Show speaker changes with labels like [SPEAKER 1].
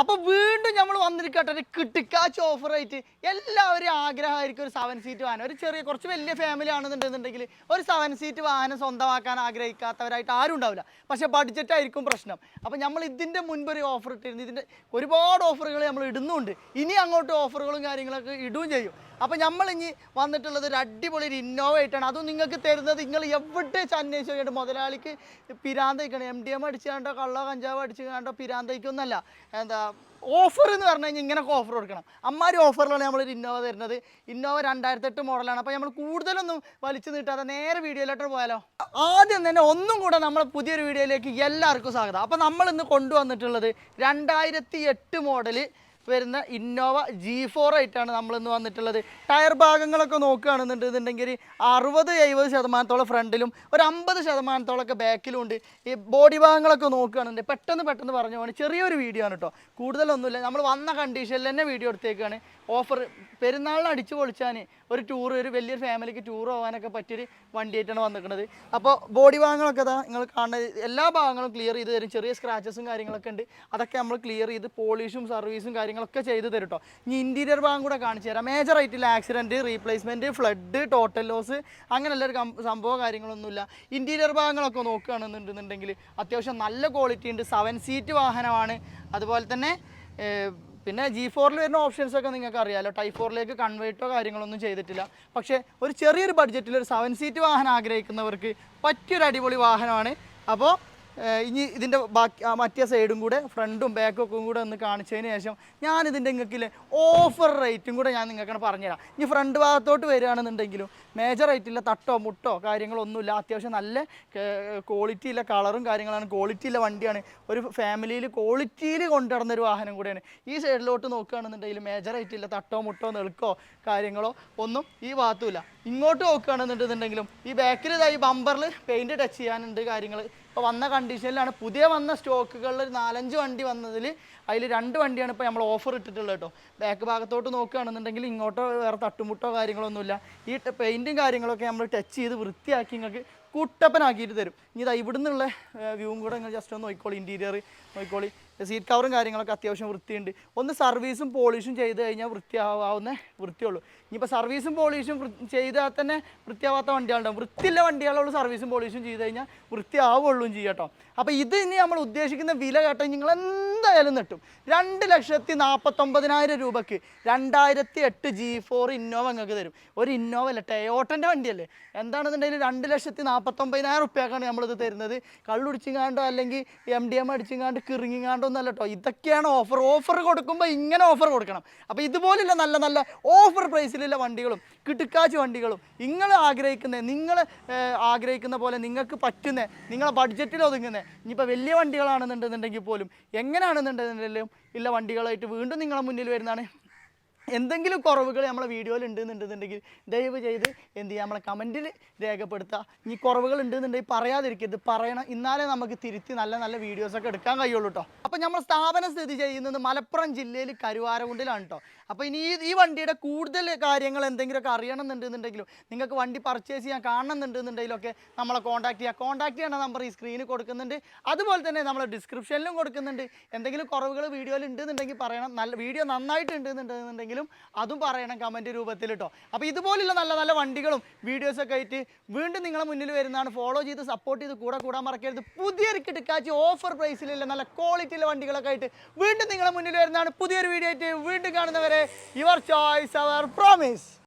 [SPEAKER 1] അപ്പൊ വീണ്ടും നമ്മൾ വന്നിരിക്കട്ടെ ഒരു കിട്ടിക്കാച്ച് ഓഫർ ആയിട്ട്. എല്ലാവരും ആഗ്രഹമായിരിക്കും ഒരു സെവൻ സീറ്റ് വാഹനം ഒരു ചെറിയ കുറച്ച് വലിയ ഫാമിലി ആണെന്നുണ്ടെന്നുണ്ടെങ്കിൽ ഒരു സെവൻ സീറ്റ് വാഹനം സ്വന്തമാക്കാൻ ആഗ്രഹിക്കാത്തവരായിട്ട് ആരും ഉണ്ടാവില്ല. പക്ഷെ ബഡ്ജറ്റായിരിക്കും പ്രശ്നം. അപ്പൊ നമ്മൾ ഇതിന്റെ മുൻപൊരു ഓഫർ ഇട്ടിരുന്നു. ഇതിന്റെ ഒരുപാട് ഓഫറുകൾ നമ്മൾ ഇടുന്നുണ്ട്. ഇനി അങ്ങോട്ട് ഓഫറുകളും കാര്യങ്ങളൊക്കെ ഇടുകയും ചെയ്യും. അപ്പൊ നമ്മൾ ഇനി വന്നിട്ടുള്ളത് ഒരു അടിപൊളി ഒരു ഇന്നോവ ആയിട്ടാണ് അതും നിങ്ങൾക്ക് തരുന്നത് നിങ്ങൾ എവിടെ അന്വേഷിച്ച് മുതലാളിക്ക് പിരാന്തയ്ക്കണം. എം ഡി എം അടിച്ച് കണ്ടോ കള്ളോ കഞ്ചാവോ അടിച്ച് കണ്ടോ പിരാന്തയ്ക്കൊന്നല്ല. എന്താ ഓഫർ എന്ന് പറഞ്ഞു കഴിഞ്ഞാൽ ഇങ്ങനെയൊക്കെ ഓഫർ കൊടുക്കണം. അമ്മാരി ഓഫറിലാണ് നമ്മളൊരു ഇന്നോവ തരുന്നത്. ഇന്നോവ രണ്ടായിരത്തി എട്ട് മോഡലാണ് അപ്പോൾ നമ്മൾ കൂടുതലൊന്നും വലിച്ചു നീട്ടാതെ നേരെ വീഡിയോയിലോട്ട് പോയാലോ? ആദ്യം തന്നെ ഒന്നും കൂടെ നമ്മൾ പുതിയൊരു വീഡിയോയിലേക്ക് എല്ലാവർക്കും സ്വാഗതം. അപ്പോൾ നമ്മൾ ഇന്ന് കൊണ്ടുവന്നിട്ടുള്ളത് രണ്ടായിരത്തി എട്ട് മോഡൽ വരുന്ന ഇന്നോവ ജി ഫോർ ആയിട്ടാണ് നമ്മളിന്ന് വന്നിട്ടുള്ളത്. ടയർ ഭാഗങ്ങളൊക്കെ നോക്കുകയാണെന്നുണ്ടെന്നുണ്ടെങ്കിൽ അറുപത് എഴുപത് ശതമാനത്തോളം ഫ്രണ്ടിലും ഒരു അമ്പത് ശതമാനത്തോളമൊക്കെ ബാക്കിലും ഉണ്ട്. ഈ ബോഡി ഭാഗങ്ങളൊക്കെ നോക്കുകയാണെന്നുണ്ടെങ്കിൽ പെട്ടെന്ന് പെട്ടെന്ന് പറഞ്ഞു പോകണം ചെറിയൊരു വീഡിയോ ആണ് കേട്ടോ കൂടുതലൊന്നുമില്ല. നമ്മൾ വന്ന കണ്ടീഷനിൽ തന്നെ വീഡിയോ എടുത്തേക്കാണ്. ഓഫർ പെരുന്നാളിന് അടിച്ചു പൊളിച്ചാൻ ഒരു ടൂർ ഒരു വലിയൊരു ഫാമിലിക്ക് ടൂർ പോകാനൊക്കെ പറ്റിയൊരു വണ്ടിയായിട്ടാണ് വന്നിരിക്കുന്നത്. അപ്പോൾ ബോഡി ഭാഗങ്ങളൊക്കെ ഇതാ നിങ്ങൾ കാണുന്നത്. എല്ലാ ഭാഗങ്ങളും ക്ലിയർ ചെയ്ത് തരും. ചെറിയ സ്ക്രാച്ചസും കാര്യങ്ങളൊക്കെ ഉണ്ട്. അതൊക്കെ നമ്മൾ ക്ലിയർ ചെയ്ത് പോളിഷും സർവീസും കാര്യങ്ങളൊക്കെ ചെയ്ത് തരും കേട്ടോ ഇനി ഇന്റീരിയർ ഭാഗം കൂടെ കാണിച്ചു തരാം. മേജർ ആയിട്ടില്ല accident replacement flood total loss അങ്ങനെയുള്ള ഒരു സംഭവ കാര്യങ്ങളൊന്നുമില്ല. ഇന്റീരിയർ ഭാഗങ്ങളൊക്കെ നോക്കുകയാണെന്നുണ്ടെന്നുണ്ടെങ്കിൽ അത്യാവശ്യം നല്ല ക്വാളിറ്റി ഉണ്ട്. സെവൻ സീറ്റ് വാഹനമാണ്. അതുപോലെ തന്നെ പിന്നെ ജി ഫോറിൽ വരുന്ന ഓപ്ഷൻസ് ഒക്കെ നിങ്ങൾക്ക് അറിയാമല്ലോ ടൈ ഫോറിലേക്ക് കൺവേർട്ടോ കാര്യങ്ങളൊന്നും ചെയ്തിട്ടില്ല. പക്ഷേ ഒരു ചെറിയൊരു ബഡ്ജറ്റിൽ ഒരു സെവൻ സീറ്റ് വാഹനം ആഗ്രഹിക്കുന്നവർക്ക് പറ്റിയൊരു അടിപൊളി വാഹനമാണ്. അപ്പോൾ ഇനി ഇതിന്റെ ബാക്കി മറ്റേ സൈഡും കൂടെ ഫ്രണ്ടും ബാക്കും ഒക്കെ കൂടെ ഒന്ന് കാണിച്ചതിന് ശേഷം ഞാൻ ഇതിന്റെ ഓഫർ റേറ്റും കൂടെ ഞാൻ നിങ്ങൾക്ക് പറഞ്ഞുതരാം. ഇനി ഫ്രണ്ട് ഭാഗത്തോട്ട് വരികയാണെന്നുണ്ടെങ്കിലും മേജർ ആയിട്ടില്ല തട്ടോ മുട്ടോ കാര്യങ്ങളൊന്നുമില്ല. അത്യാവശ്യം നല്ല ക്വാളിറ്റി ഇല്ല കളറും കാര്യങ്ങളാണ്. ക്വാളിറ്റി ഇല്ല വണ്ടിയാണ്. ഒരു ഫാമിലിയിൽ ക്വാളിറ്റിയിൽ കൊണ്ടുവരുന്ന ഒരു വാഹനം കൂടെയാണ്. ഈ സൈഡിലോട്ട് നോക്കുകയാണെന്നുണ്ടെങ്കിൽ മേജർ ആയിട്ടില്ല തട്ടോ മുട്ടോ നെളുക്കോ കാര്യങ്ങളോ ഒന്നും ഈ ഭാഗത്തുമില്ല. ഇങ്ങോട്ട് നോക്കുകയാണെന്നുണ്ടെന്നുണ്ടെങ്കിലും ഈ ബാക്കിൽ ഇതായി ബമ്പറിൽ പെയിന്റ് ടച്ച് ചെയ്യാനുണ്ട് കാര്യങ്ങൾ ഇപ്പോൾ വന്ന കണ്ടീഷനിലാണ്. പുതിയ വന്ന സ്റ്റോക്കുകളിൽ ഒരു നാലഞ്ച് വണ്ടി വന്നതിൽ അതിൽ രണ്ട് വണ്ടിയാണ് ഇപ്പോൾ നമ്മൾ ഓഫർ ഇട്ടിട്ടുള്ളത് കേട്ടോ. ബാക്ക് ഭാഗത്തോട്ട് നോക്കുകയാണെന്നുണ്ടെങ്കിൽ ഇങ്ങോട്ടോ വേറെ തട്ടുമുട്ടോ കാര്യങ്ങളൊന്നുമില്ല. ഈ പെയിന്റും കാര്യങ്ങളൊക്കെ നമ്മൾ ടച്ച് ചെയ്ത് വൃത്തിയാക്കി നിങ്ങൾക്ക് കുട്ടപ്പനാക്കിയിട്ട് തരും. ഇനി ഇതാ ഇവിടുന്നുള്ള വ്യൂവും കൂടെ നിങ്ങൾ ജസ്റ്റ് ഒന്ന് നോക്കിക്കോളി ഇന്റീരിയർ നോക്കിക്കോളി. സീറ്റ് കവറും കാര്യങ്ങളൊക്കെ അത്യാവശ്യം വൃത്തിയുണ്ട്. ഒന്ന് സർവീസും പോളിഷും ചെയ്ത് കഴിഞ്ഞാൽ വൃത്തിയാവുന്ന വൃത്തിയുള്ളൂ. ഇനിയിപ്പോൾ സർവീസും പോളിഷും ചെയ്താൽ തന്നെ വൃത്തിയാവാത്ത വണ്ടികളുണ്ടാവും. വൃത്തിയുള്ള വണ്ടികളുള്ള സർവീസും പോളിഷും ചെയ്ത് കഴിഞ്ഞാൽ വൃത്തിയാവുള്ളൂ ചെയ്യട്ടോ അപ്പോൾ ഇത് ഇനി നമ്മൾ ഉദ്ദേശിക്കുന്ന വില കേട്ടോ നിങ്ങൾ എന്തായാലും നിട്ടും. രണ്ട് ലക്ഷത്തി നാൽപ്പത്തൊമ്പതിനായിരം രൂപയ്ക്ക് രണ്ടായിരത്തി എട്ട് ജി ഫോർ ഇന്നോവ നിങ്ങൾക്ക് തരും. ഒരു ഇന്നോവ അല്ല ടയോട്ടന്റെ വണ്ടിയല്ലേ. എന്താണെന്നുണ്ടെങ്കിൽ രണ്ട് ലക്ഷത്തി നാൽപ്പത്തൊമ്പതിനായിരം റുപ്യക്കാണ് നമ്മളിത് തരുന്നത്. കള്ളുടിച്ചിങ്ങാണ്ടോ അല്ലെങ്കിൽ എം ഡി എം അടിച്ചിങ്ങാണ്ട് ഒന്നല്ല കേട്ടോ ഇതൊക്കെയാണ് ഓഫർ ഓഫർ കൊടുക്കുമ്പോൾ ഇങ്ങനെ ഓഫർ കൊടുക്കണം. അപ്പോൾ ഇതുപോലുള്ള നല്ല നല്ല ഓഫർ പ്രൈസിലുള്ള വണ്ടികളും കിട്ടുക്കാച്ച് വണ്ടികളും നിങ്ങൾ ആഗ്രഹിക്കുന്ന നിങ്ങൾ ആഗ്രഹിക്കുന്ന പോലെ നിങ്ങൾക്ക് പറ്റുന്ന നിങ്ങളെ ബഡ്ജറ്റിൽ ഒതുങ്ങുന്ന ഇനിയിപ്പോൾ വലിയ വണ്ടികളാണെന്നുണ്ടെന്നുണ്ടെങ്കിൽ പോലും എങ്ങനെയാണെന്നുണ്ടെന്നുണ്ടെങ്കിലും ഇല്ല വണ്ടികളായിട്ട് വീണ്ടും നിങ്ങളുടെ മുന്നിൽ വരുന്നതാണ്. എന്തെങ്കിലും കുറവുകൾ നമ്മളെ വീഡിയോയിൽ ഉണ്ടെന്നുണ്ടെന്നുണ്ടെങ്കിൽ ദയവ് ചെയ്ത് എന്ത് ചെയ്യുക നമ്മളെ കമന്റിൽ രേഖപ്പെടുത്തുക ഇനി കുറവുകൾ ഉണ്ടെന്നുണ്ടെങ്കിൽ പറയാതിരിക്കരുത്. പറയണം. ഇന്നാലേ നമുക്ക് തിരുത്തി നല്ല നല്ല വീഡിയോസൊക്കെ എടുക്കാൻ കഴിയുള്ളൂ കേട്ടോ അപ്പോൾ നമ്മൾ സ്ഥാപനം സ്ഥിതി ചെയ്യുന്നത് മലപ്പുറം ജില്ലയിൽ കരുവാരകുണ്ടിലാണ് കേട്ടോ അപ്പോൾ ഇനി ഈ ഈ വണ്ടിയുടെ കൂടുതൽ കാര്യങ്ങൾ എന്തെങ്കിലുമൊക്കെ അറിയണമെന്നുണ്ടെന്നുണ്ടെങ്കിലും നിങ്ങൾക്ക് വണ്ടി പർച്ചേസ് ചെയ്യാൻ കാണണമെന്നുണ്ടെന്നുണ്ടെങ്കിലൊക്കെ നമ്മളെ കോൺടാക്ട് ചെയ്യുക കോൺടാക്ട് ചെയ്യണ നമ്പർ ഈ സ്ക്രീനിൽ കൊടുക്കുന്നുണ്ട്. അതുപോലെ തന്നെ നമ്മൾ ഡിസ്ക്രിപ്ഷനിലും കൊടുക്കുന്നുണ്ട്. എന്തെങ്കിലും കുറവുകൾ വീഡിയോയിൽ ഉണ്ടെന്നുണ്ടെങ്കിൽ പറയണം. നല്ല വീഡിയോ നന്നായിട്ട് ഉണ്ടെന്നുണ്ടെന്നുണ്ടെങ്കിലും അതും പറയണം കമന്റ് രൂപത്തിൽ കേട്ടോ അപ്പോൾ ഇതുപോലുള്ള നല്ല നല്ല വണ്ടികളും വീഡിയോസൊക്കെ ആയിട്ട് വീണ്ടും നിങ്ങളെ മുന്നിൽ വരുന്നതാണ്. ഫോളോ ചെയ്ത് സപ്പോർട്ട് ചെയ്ത് കൂടെ കൂടാൻ മറക്കരുത്. പുതിയൊരു കിടക്കാച്ചി ഓഫർ പ്രൈസിലുള്ള നല്ല ക്വാളിറ്റിയിലെ വണ്ടികളൊക്കെ ആയിട്ട് വീണ്ടും നിങ്ങളെ മുന്നിൽ വരുന്നതാണ്. പുതിയൊരു വീഡിയോ ആയിട്ട് വീണ്ടും കാണുന്നവരെ യുവർ ചോയ്സ് അവർ പ്രോമിസ്